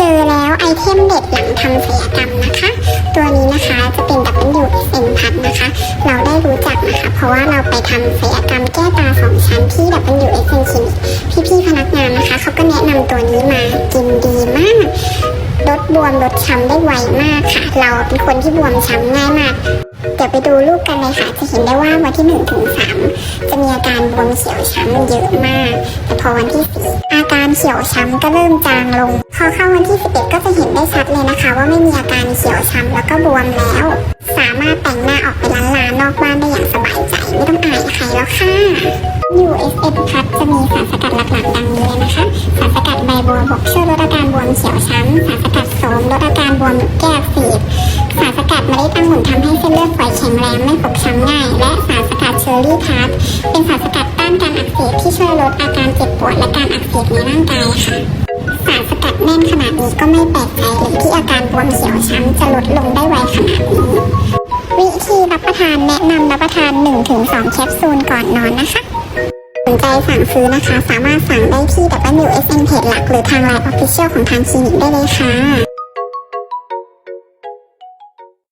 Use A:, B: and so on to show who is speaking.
A: เจอแล้วไอเทมเด็ดหลังทำศัลยกรรมนะคะ ตัวนี้นะคะจะเป็น WSN พัดนะคะ เราได้รู้จักนะคะ เพราะว่าเราไปทำศัลยกรรมแก้ตาสองชั้นที่ WSN คลินิกพี่ๆพนักงานนะคะเขาก็แนะนำตัวนี้มากินดีมากลดบวมลดช้ำได้ไวมากค่ะ เราเป็นคนที่บวมช้ำง่ายมาก เดี๋ยวไปดูรูปกันเลยค่ะจะเห็นได้ว่าวันที่1นถึงสจะมีอาการบวมเขียวช้ำเยอะมาก แต่พอวันที่4อาการเขียวช้ำก็เริ่มจางลง พอเข้าวันที่ 11 ก็จะเห็นได้ชัดเลยนะคะ ว่าไม่มีอาการเขียวช้ำแล้วก็บวมแล้ว สามารถแต่งหน้าออกไปล้านลานอกบ้านได้อย่างสบายใจไม่ต้องอายใครแล้วค่ะ USF พัดจะมีสารสกัดหลักๆดังนี้เลยนะคะ สารสกัดใบบัวบกช่วยลดอาการบวมเขียวช้ำสารสกัดโสมลดอาการบวมแก้อักเสบสารส กัดเมล็ดองุ่นทำให้เส้นเลือดฝอยแข็งแรงไม่ฟกช้ำง่าย และสารสกัดเชอร์รี่พัดเป็นสารสกัดต้านการอักเสบที่ช่วยลดอาการเจ็บปวดและการอักเสบในร่างกายค่ะสารสกัดแน่นขนาดนี้ก็ไม่แปลกใจเลยที่อาการบวมเขียวช้ำจะลดลงได้ไวขนาดนี้วิธีรับประทานแนะนำรับประทาน 1-2 แคปซูลก่อนนอนนะคะสนใจสั่งซื้อนะคะ สามารถสั่งได้ที่ WSN เพจหลัก หรือทางไลน์ Official ของทางคลินิกได้เลยค่ะ